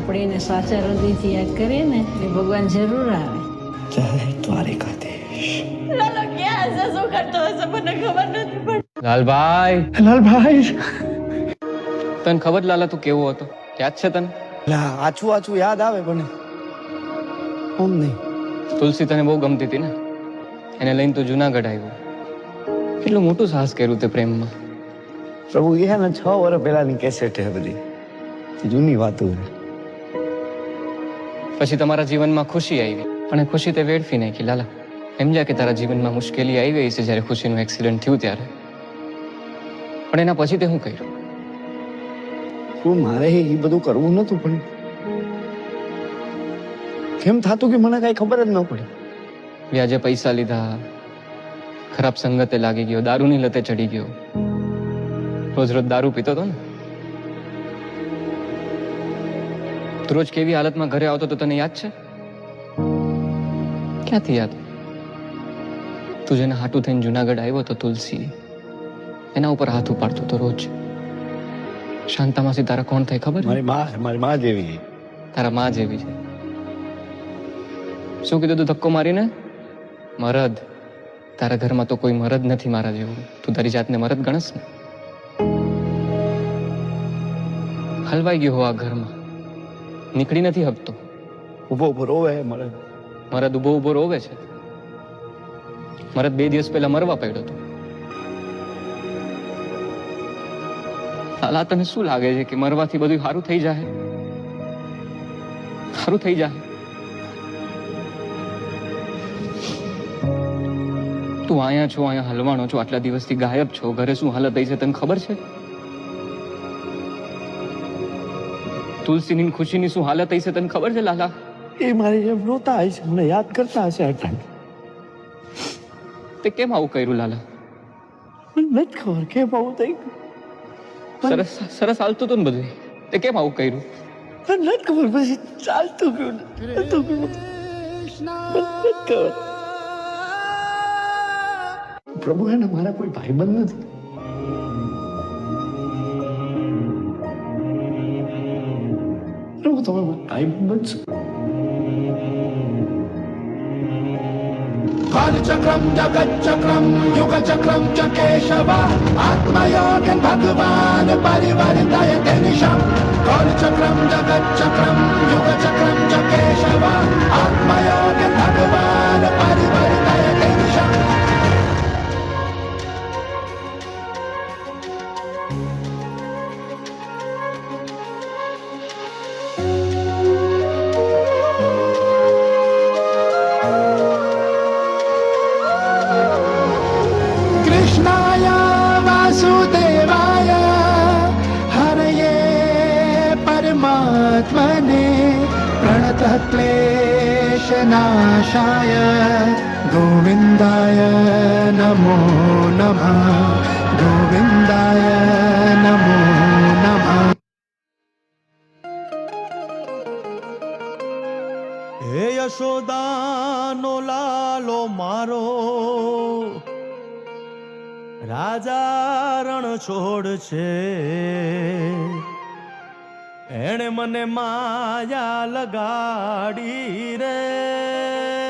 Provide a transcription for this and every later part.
આપણે એને સાચા હૃદયથી યાદ કરીએ ને એટલે ભગવાન જરૂર આવે. જય દ્વારિકાધીશ લાલો ક્યાં હશે? શું કરતો હશે? મને ખબર નથી પડતી લાલભાઈ! લાલભાઈ! તને ખબર લાલા તું કેવો હતો? યાદ છે તને? લા આછું આછું યાદ આવે પણ ઓમ નહીં. તુલસી તને બહુ ગમતી હતી ને? એને લઈને તું જુનાગઢ આવ્યો. કેટલું મોટું સાહસ કર્યું તે પ્રેમમાં. પ્રભુ એ ને છ વર્ષ પહેલાની કેસેટ છે બધી. જૂની વાતો છે. પછી તમારા જીવનમાં ખુશી આવી. અને ખુશી તે વેડફી નાખી લાલા. સમજ્યા કે તારા જીવનમાં મુશ્કેલી આવી ગઈ છે જ્યારે ખુશીનું એક્સિડન્ટ થયું ત્યારે. પણ એના પછી તે હું કર્યું? શું મારે એ બધું કરવું નતું પણ? કેમ થતું કે મને કઈ ખબર જ ન પડી? વ્યાજે પૈસા લીધા ખરાબ સંગતે લાગી ગયો દારૂની લતે ચડી ગયો. રોજ રોજ દારૂ પીતો હતો ને? તું રોજ કેવી હાલતમાં ઘરે આવતો તો તને યાદ છે? ક્યાંથી યાદ? તું જેને હાટું થઈને જુનાગઢ આવ્યો તો તુલસી એના ઉપર હાથ ઉપાડતો તો રોજ. શાંતામાસી તારા કોણ થાય ખબર? મારી માં મારી માં જેવી. તારા માં જેવી છે. શું કીધું તું ધક્કો મારીને? મરદ. તારા ઘરમાં તો કોઈ મરદ નથી મારા જેવું. તું તારી જાતને મરદ ગણસ ને. હલવાઈ ગયો હો આ ઘરમાં. નીકળી નથી હકતો. ઊભો ઊભો રોવે મળે. મરદ ઊભો ઊભો રોવે છે. મરદ બે દિવસ પહેલા મરવા પડ્યો હતો. હાલા તને શું લાગે છે કે મરવાથી બધું સારું થઈ જાય સારું થઈ જાય તું અહીંયા છો અહીંયા હલવાનો છો આટલા દિવસથી ગાયબ છો. ઘરે શું હાલત થઈ છે તને ખબર છે? તુલસીની ખુશીની શું હાલત થઈ છે તને ખબર છે લાલા? એ મારી જેમ રોતા હશે મને યાદ કરતા હશે ટાઈમ તે કેમ આવું કર્યું લાલા? મને નથી ખબર કેમ આવું થઈ સરસ સરસ હાલતું હતું ને બધું? તે કેમ આવું કર્યું? મને નથી ખબર પછી ચાલતું ગયું ચાલતું ગયું નથી ખબર. પ્રભુ એને મારા કોઈ ભાઈબંધ નથી. પ્રભુ તમે મારા ભાઈબંધ છો कालचक्रम जगच्चक्रम युगचक्रम च केशव आत्मयोगन भगवान परिवर्तय निशम कालचक्रम जगच्चक्रम युगचक्रम च केशव क्लेशनाशाय गोविन्दाय नमो नमः गोविन्दाय नमो नमः हे यशोदानो लालो मारो राजारण छोड़ छे એણે મને માયા લગાડી રે.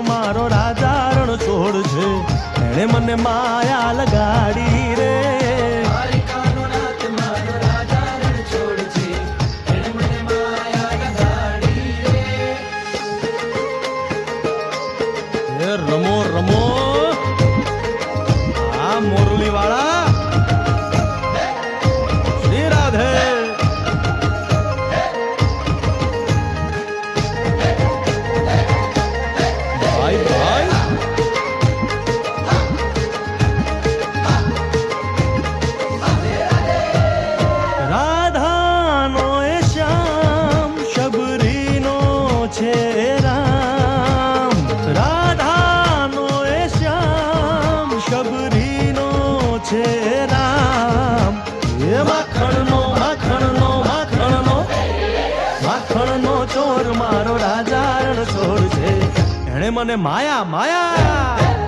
મારો રાજા રણ છોડ છે. એણે મને માયા લગાડી રે. મને માયા માયા.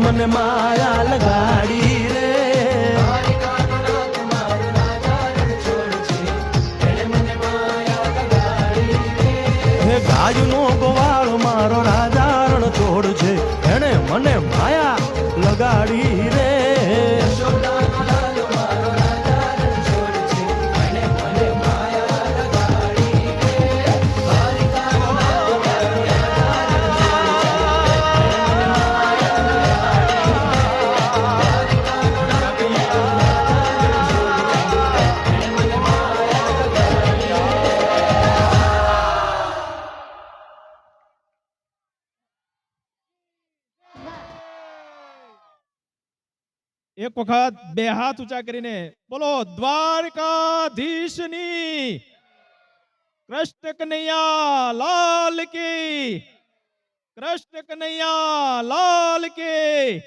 મને માયા લગાડી રે. હે ગાયનો ગોવાળ, મારો રાજા રણ છોડ છે. એણે મને માયા લગાડી રે. એક વખત બે હાથ ઊંચા કરીને બોલો દ્વારકાધીશની કૃષ્ણ કનૈયા લાલ કી કૃષ્ણ કનૈયા લાલ કી